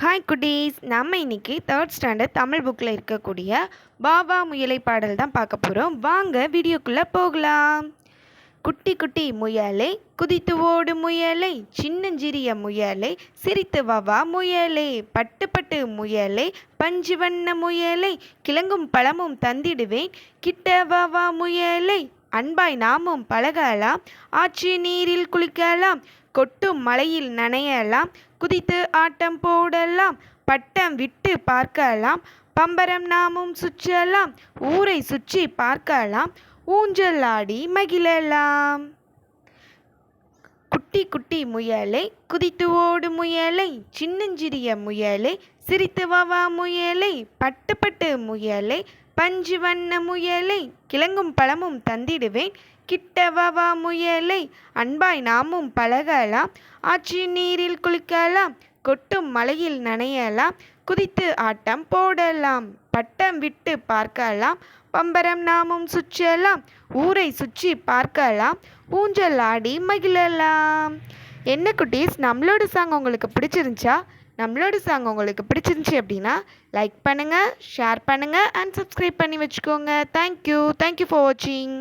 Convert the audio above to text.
Hi குட்டீஸ் நம்ம இன்னைக்கு தேர்ட் ஸ்டாண்டர்ட் தமிழ் புக்கில் இருக்கக்கூடிய பாபா முயலை பாடல் தான் பார்க்க போகிறோம் வாங்க வீடியோக்குள்ளே போகலாம். குட்டி குட்டி முயலை குதித்து ஓடு முயலை சின்னஞ்சிறிய முயலை சிரித்து வவா முயலை பட்டு பட்டு முயலை பஞ்சு வண்ண முயலை கிழங்கும் பழமும் தந்திடுவேன். கிட்ட வவா முயலை அன்பாய் நாமும் பழகலாம். ஆற்று நீரில் குளிக்கலாம். கொட்டும் மலையில் நனையலாம் குதித்து ஆட்டம் போடலாம் பட்டம் விட்டு பார்க்கலாம் பம்பரம் நாமும் சுற்றலாம் ஊரை சுற்றி பார்க்கலாம் ஊஞ்சல் ஆடி மகிழலாம். குட்டி குட்டி முயலை குதித்து ஓடு முயலை சின்னஞ்சிறிய முயலை சிரித்து வவா முயலை பட்டு பட்டு முயலை பஞ்சு வண்ண முயலை கிழங்கும் பழமும் தந்திடுவேன். கிட்ட வவா முயலை அன்பாய் நாமும் பழகலாம். ஆற்று நீரில் குளிக்கலாம். கொட்டும் மலையில் நனையலாம் குதித்து ஆட்டம் போடலாம் பட்டம் விட்டு பார்க்கலாம் பம்பரம் நாமும் சுற்றலாம் ஊரை சுற்றி பார்க்கலாம் ஊஞ்சல் ஆடி மகிழலாம். என்ன குட்டீஸ் நம்மளோட சாங் உங்களுக்கு பிடிச்சிருந்துச்சா? நம்மளோட சாங் உங்களுக்கு பிடிச்சிருந்துச்சி அப்படின்னா லைக் பண்ணுங்கள் ஷேர் பண்ணுங்கள் அண்ட் சப்ஸ்கிரைப் பண்ணி வச்சுக்கோங்க. தேங்க்யூ தேங்க்யூ ஃபார் வாட்சிங்